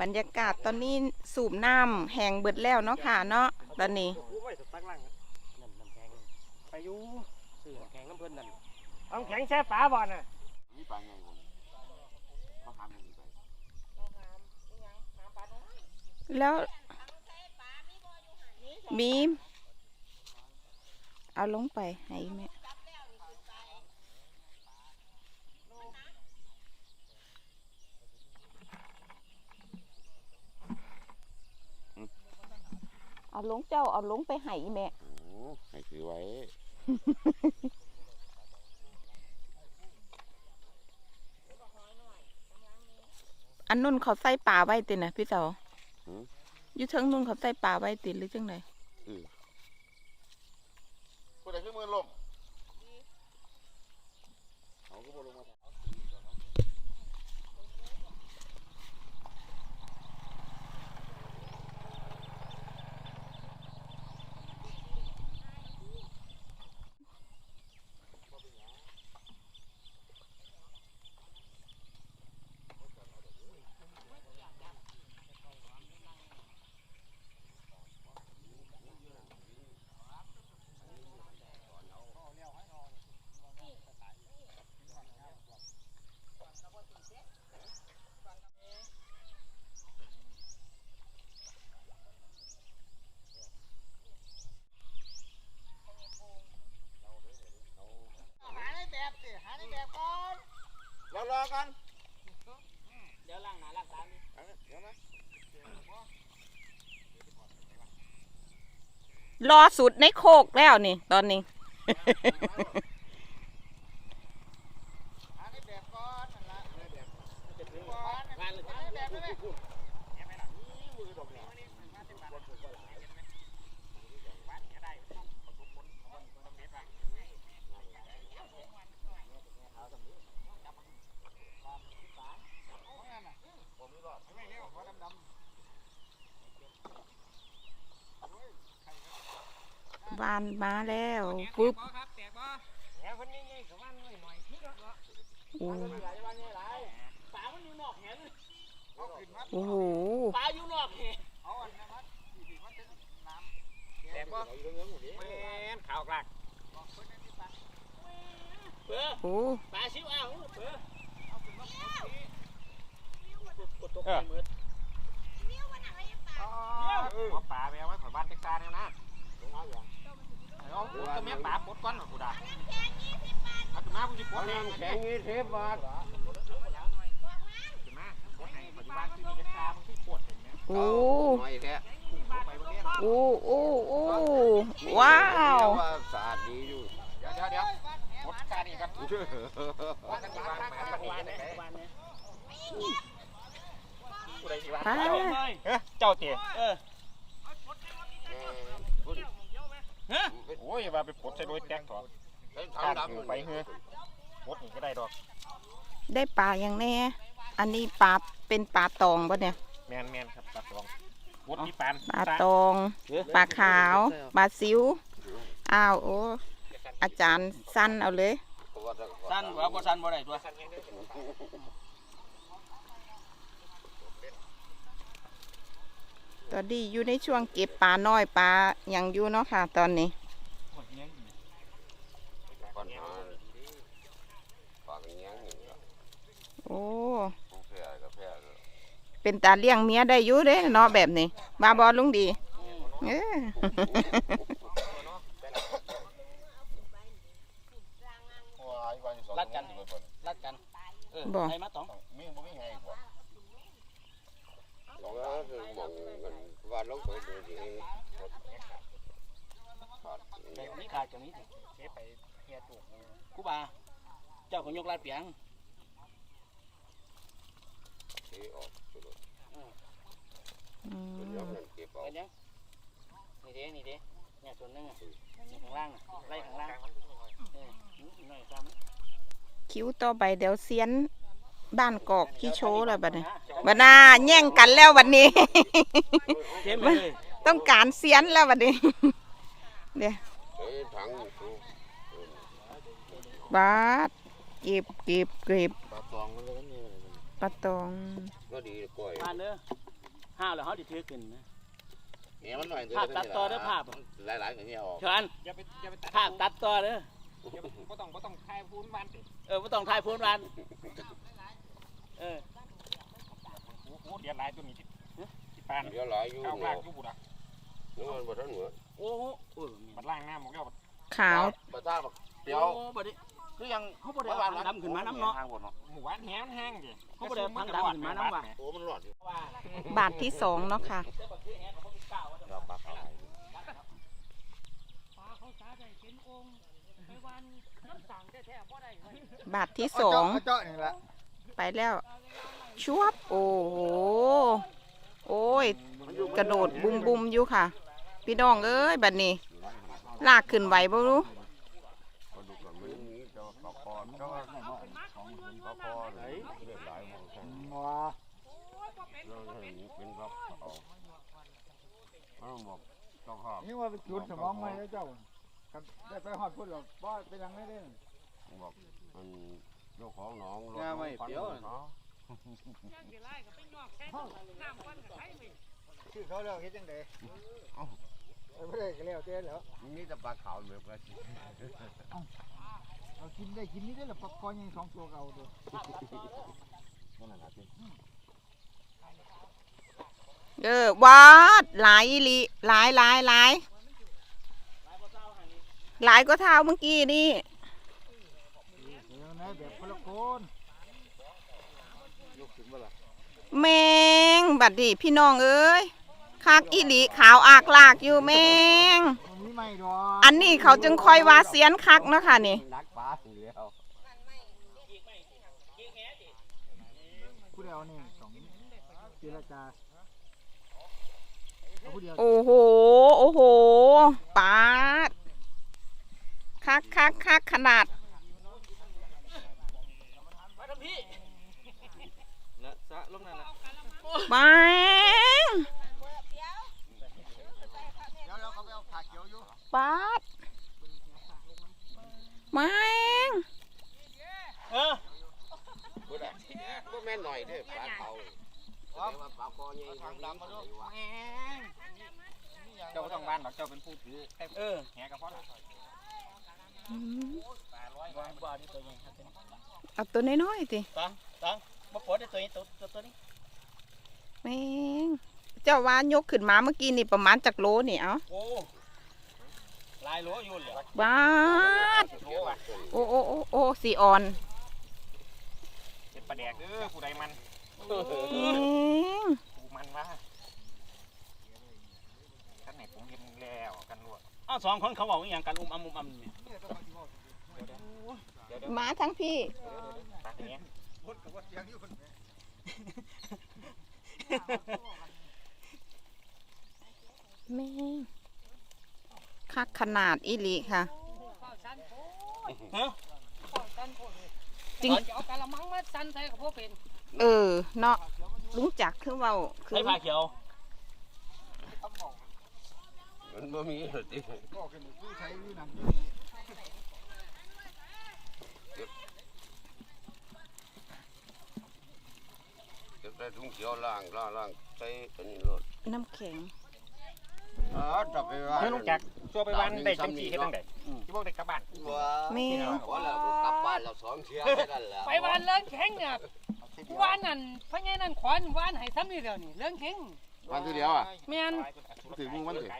บรรยากาศตอนนี้สูบน้ำแห้งเบิดแล้วเนาะค่ะเนาะตอนนี้กูไว้สตักล่างนั่นน้ำแข็งไปอยู่ซื้อน้ำแข็งน้ำเพิ่นนั่นเอาน้ำแข็งแช่ฝาบ่อนน่ะมีปลาไงผมเขาทำอย่างนี้ไปแล้วมีเอาลงไปให้แม่ เอาลงเจ้าเอาลงไปให้แม่โอ้ให้ถือไว้ อันนุ่นเขาใส่ปลาไว้ตินะพี่เต๋ออยู่เทิงนุ่นเขาใส่ปลาไว้ติหรือจังไดผู้ใดขึ้นมือลมเขาก็บ่ลงมา หาในแบบสิหาในแบบก่อน รอรอกัน เดี๋ยวล้างหน้าล้างตาดิ เอาเดี๋ยวนะ รอสุดในโคกแล้วนี่ ตอนนี้หาในแบบก่อนนั่นละหาในแบบก่อนหาในแบบด้วย วานมาแล้วปุ๊บ ครับแตกบ่ แหนคนนี้ๆกับมันหน่อยหน่อยคิดแล้วก็ โอ้ หลายวันนี่หลายปลามันอยู่นอ กแหนเอาขึ้นมาโอ้โหปลาอยู่นอกแหนเอาอันนั้นมาสิมันจะน้ำแตกบ่แม่นข่าวกลากเปื้อโอ้ปลาชิวอ้าวเปื้อเอาขึ้นมาปดตกไปมืดหัวป่าไปเอาไว้ขอยบ้านเท็กซัสเนี่ยนะ เอาตัวแม่ป่าปดก้อนหน่อกูด่าเอาขึ้นมากูจะปดแรงแข็งยี่สิบบาทโอ้โอ้โอ้โอ้ว้าวสะอาดดีอยู่เดี๋ยวเดี๋ยวเดี๋ยวปลดการนี่ครับว่ากันที่บ้านปัจจุบันเนี่ยกูได้ที่บ้านเจ้าเตี๋ย เออโอ้ยว่าไปปลดใส่โดยแจ็คถอดเฮ้ยการทำดำถือไปเฮ้ยปลดนี่ก็ได้ดอก ได้ปลาอย่างแน่ อันนี้ปลาเป็นปลาตองปะเนี่ย แมนแมนครับปลาตองปลดที่ปานปลาตอง ปลาขาว ปลาซิวอ้าวโอ้อาจารย์สั้นเอาเลย สั้นว่าบ่สั้นบ่ได้ตัว ตอนนี้อยู่ในช่วงเก็บปลาน้อยปลาอย่างอยู่เนาะค่ะ ตอนนี้ปัญหาปากเงี้ยงอย่างเงี้ยโอ้ผู้แพ้ก็แพ้เลยเป็นตาเลี้ยงเมียได้อยู่เด้เนาะแบบนี้มาบอลุงดีเออว้ายวันสองรัดกันรัดกันเออบ่ใครมาตองมีบ่มีไงกว่าว่าคือมอง กันว่าลงไปดูดีขาดแต่นี่ขาดจากนี้เฮ้ไปเฮียตุกครูบาเจ้าก็ยกลาดเปียงเทออกสุดอืเป็นมยอดเงินเก็บออกเป็นยังนี่เด้นี่เด้เนี่ยส่วนนึงอะนี่ข้างล่างอะไล่ข้างล่างเออหน่อยซ้ำคิ้วต่อไปเดี๋ยวเซียน บ้านกอกที่โชว์แล้วบัดนี้บัดน่าแย่งกันแล้ววันนี้เต็มเลยต้องการเซียนแล้ววันนี้เดี๋ยวเอ้ยถังสูบาดเก็บเก็บเก็บปลาตองมันเลยนี่ปลาตองก็ดีกล้วยมาเด้อห้าวแล้วเขาดิถือขึ้นนะเนี่ยมันหน่อยภาพตัดต่อเด้อภาพหลายๆอย่างเงี้ยออกเชิญอย่าไปอย่าไปตัดภาพตัดต่อเด้ออย่าไปบ่ต้องบ่ต้องคายพูนบ้านสิเออไม่ต้องทายพูนวันเออ โอ้โหเดียดหลายตัวนี้ที่ที่ปานเดี๋ยวหลายอยู่ข้าวเนาะลากอยู่บุดอะนึกว่ามันบ่ทันเหมือนโอ้โหโอ้ยบัดล่างหน้าหมกแล้วขาวประทาบักเดี๋ยวโอ้บัดนี้คือยังเขาบ่ได้เอาทางดำขึ้นมาน้ำเนาะทางบนเนาะหมูหวานแห้งแห้งดิเขาบ่ได้เอาทางดำขึ้นมาน้ำว่ะโอ้มันหลอดอยู่บาทที่สองเนาะค่ะเราปลาขาวบาทที่สองเจาะนี่แหละ ไปแล้ว ชวบ โอ้โห โอ้ย กระโดดบุมบุมอยู่ค่ะ พี่น้องเอ้ยบัดนี้ ลากขึ้นไหวบ่รู้ปลาดุกกับมันนี้เจ้าปลาคอเจ้าของปลาคอไหนเรียบหลายหมดแค่ว้าเราเห็น เป็นปลาคอมันบอกเจ้าข้านี่ว่าไปจุดสมองไว้แล้วเจ้าครับได้ไปหอดพุ่นหรอกบ่ไปยังไม่ได้บอกมันเจ้าของหนองงาไม่เปรี้ยว เนาะชื่อเขาแล้วเฮ็ดจังได๋เอ้าไม่ได้ก็แล้วแต่แล้วนี่จะปลาขาวแบบว่าเอากินได้กินนี่ได้ละปลาคอยังสองตัวเก่าเด้อนั่นน่ะสิเออวาดหลายอีหลีหลายหลายหลายหลายก็เท้าเมื่อกี้นี่ เดี๋ยวนะแบบค นละคนแมงบัดดีพี่น้องเอ้ยคักอีหลีขาวอากลากอยู่แมงมันมีไม่ดอกอันนี้เขาจึงคอยว่าเสียนคักเนาะค่ะนี่นักปลาอยู่แล้วผู้เดียวนี่สองเจรจาเอาผู้เดียวโอ้โห โอ้โหปาดคักคักคักขนาด มาทำพี่ละสะลงนั่นละ แมง เดี๋ยวเราเขา ไปเอาขาเขียวอยู่ปาดแมงเออพูดอะก็แม่นหน่อยเด้อปลาเขาเรียกว่าปลาคอใหญ่ทางดำมาด้วยเจ้าบ่ต้องบ้านหรอกเจ้าเป็นผู้ถือไอ้เออแหกับพ่อละอืมวางบ่อนี่ตัวใหญ่ครับเอาตัวน้อยๆสิตังตังบ่ปวดได้ตัวนี้ตัวตัวตัวนี้ แมงเจ้าว่ายกขึ้นมาเมื่อกี้นี่ประมาณจากโลนี่เอ้าโอ้ลายโหลอยู่เลยบาดเกี่ยวอะโอ้โอ้โอ้โอ้สีอ่อนเป็นปลาแดกเด้อผู้ใดมันแมงผู้มันว่าท่านไหนผมเห็นแล้วกันรวดอ้าวสองคนเขาบอกอหย่างกันอุ้มอัมอุ้มอัมเนี่ยมาทั้งพี่ แม่งคักขนาดอีหลีค่ะ ฮะจริง เอากะละมังมาสั่นใส่กับพวกเป็นเออ เนาะลุงจักคือเว้าคือใช้ผ้าเขียวมันบ่มีหรอกติ ก็ขึ้นผู้ใช้อยู่นั่น เก็บได้ถุงเขียวล่างล่างล่างใส่อันนี้รถน้ำแข็งอ๋อจับไปว่าเฮ้ยลุงจักรตัวไปบ้านได้จังสี่เฮ็ดจังไดที่พวกได้กลับบ้านว้าแม่งขอแล้วกูกลับบ้านแล้วสองเที่ยวแค่นั้นแหละไปวานเลิงแข็งเนี่ยวานนั่นพะไงนั่นขวานวานให้ซ้ำนี่เดียวนี่เลิงแข็งวันทีเดียวอะแม่นถึงมึงวันถึง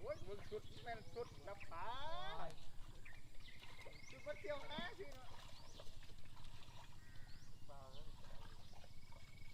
โอ้ยมึง สุดแม่นสุดรับผาสุดมาเที่ยวนะสิเนาะ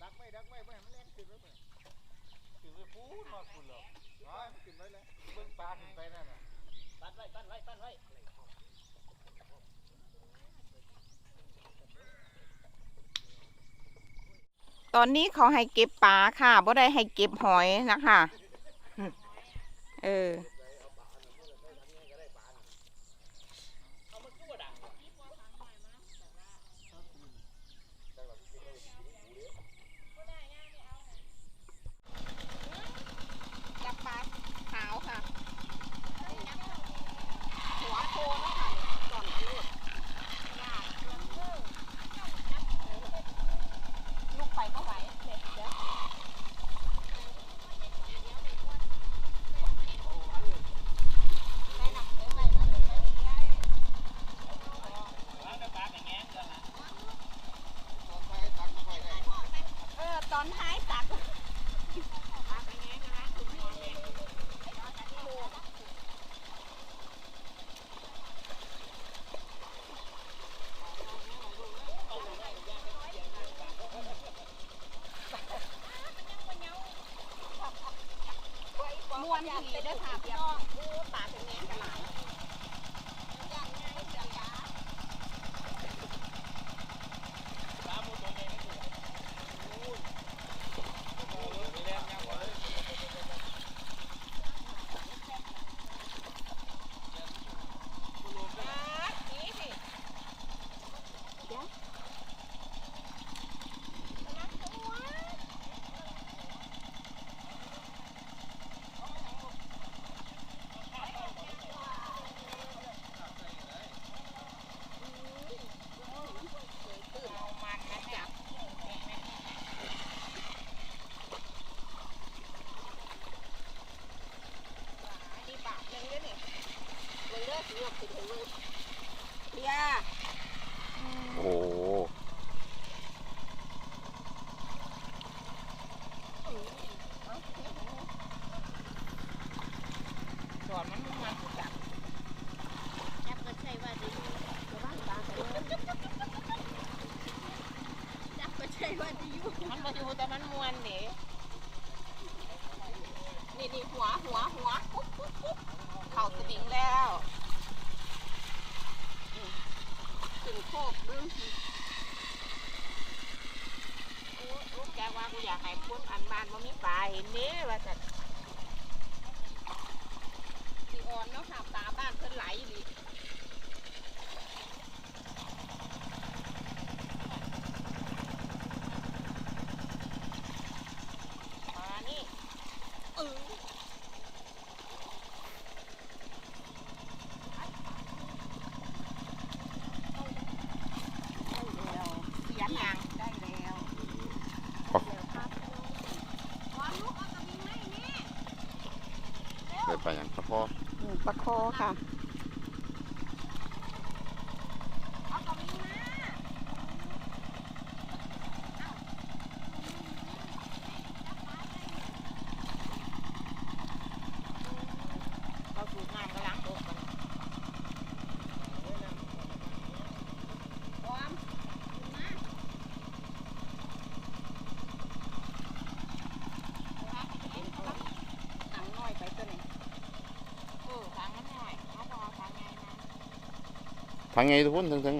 ดักไม่ดักไม่ไม่ให้มันแรงขึ้นไว้เมื่อขึ้นไปพูดมาคุณหรออ๋อมันขึ้นไปแล้วเบิ่งปลาขึ้นไปนั่นน่ะปั้นไว้ปั้นไว้ปั้นไว้ตอนนี้เขาให้เก็บปลาค่ะบ่ได้ให้เก็บหอยนะคะ เออ จับปลาขาวค่ะ ดีด้อค่ะพี่น้องโอ้ปลาเป็นแมงกะหลาย นี่ปากหนึ่งเด้อนี่เบิ่งเด้อสิยกขึ้นให้เบิ่งเฮีย โอ้โห สอนมันมันมันจับจับก็ใช่ว่าจะอยู่จะบ้านตาแต่ว่าจับก็ใช่ว่าจะอยู่ มันมาอยู่แต่มันมวนนี่นี่นี่หัวหัวหัวปุ๊บปุ๊บปุ๊บเข่าสวิงแล้วอืมขึ้นโคกดึงโอ้ลูกแกว่ากูอยากให้คนอันบ้านว่ามีปลาเห็นนี้ว่าจะสีอ่อนเนาะค่ะปลาบ้านเพิ่นไหลดิมานี่เออได้แล้วเสียงยังได้แล้ว ได้ไปอย่างพอ ปลาคอค่ะ เราสูบน้ำก็ล้างอกกันพร้อมมาถังน้อยไปตัวนี้เออถังมันน้อยเขาบอกเอาถังใหญ่มา ทางไงทุกคนทั้งทั้ง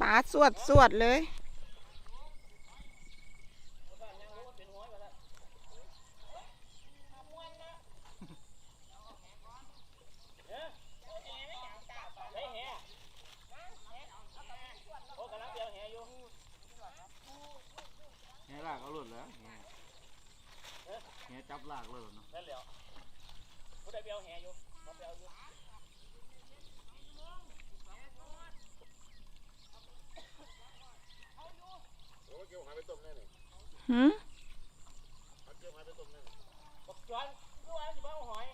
ปาสวดสวดเลย หลากเอาหลุดแล้วแหแหจับลากเลยเนาะนั่นแหละผู้ใดเบียวแหอยู่เขาเบียวอยู่หืมบักจวนด้วยสิบ้าหอย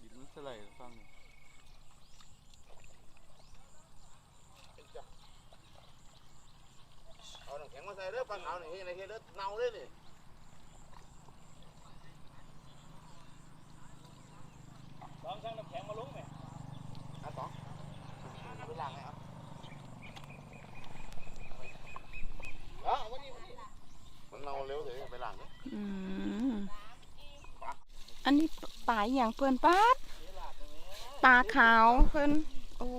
ดินมันสไลด์ฟังเอาน้ำ แข็งมาใส่เด้อปลาขาวนี่เฮ็ดอะไรเฮ็ดเด้อเน่าเลยนี่ลองช่างน้ำแข็งมาลุงไหมอะสองเอาไปล้างให้เอาเอาวันนี้วันนี้มันเน่าเร็วเลยไปล้างเด้ออืมอันนี้ปลาอหย่างเพื่อนป้าดปลาขาวเพื่อนโอ้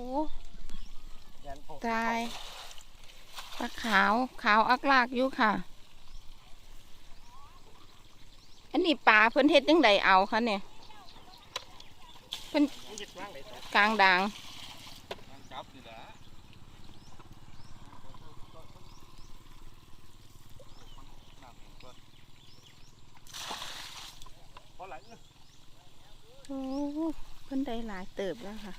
ยันโผตาย ปลาขาวขาวอักลากอยู่ค่ะ อันนี้ปลาเพิ่นเฮ็ดยังไดเอาคะเนี่ยเพิ่นกลางด่างจับนี่อหลังโอ้เพิ่นได้หลายเติบแล้วค่ะ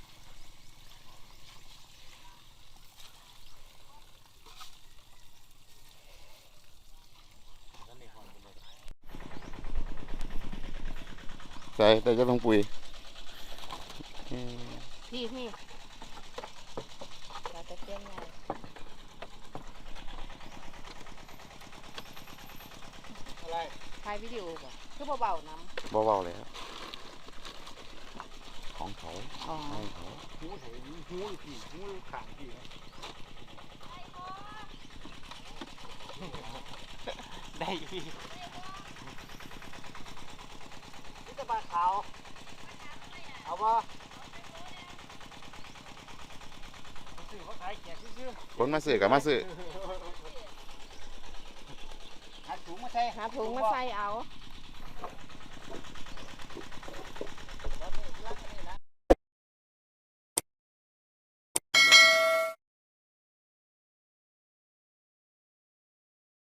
ใส่แต่จะต้องปุ๋ยพี่พี่ปลาตะเกียนใหญ่ถ่ายวิดีโอบ่คือเบาๆน้เบาๆเลยครับของเขาำอ๋อให้เขาหูไถหูผีหูขางผีได้อยู่พี่ นี่จะปลาขาว เอาบ่สื่อเขาขายแจกซื่อคนมาซื้อกับมาซื้อหาถุงมาใส่ หาถุงมาใส่เอาเ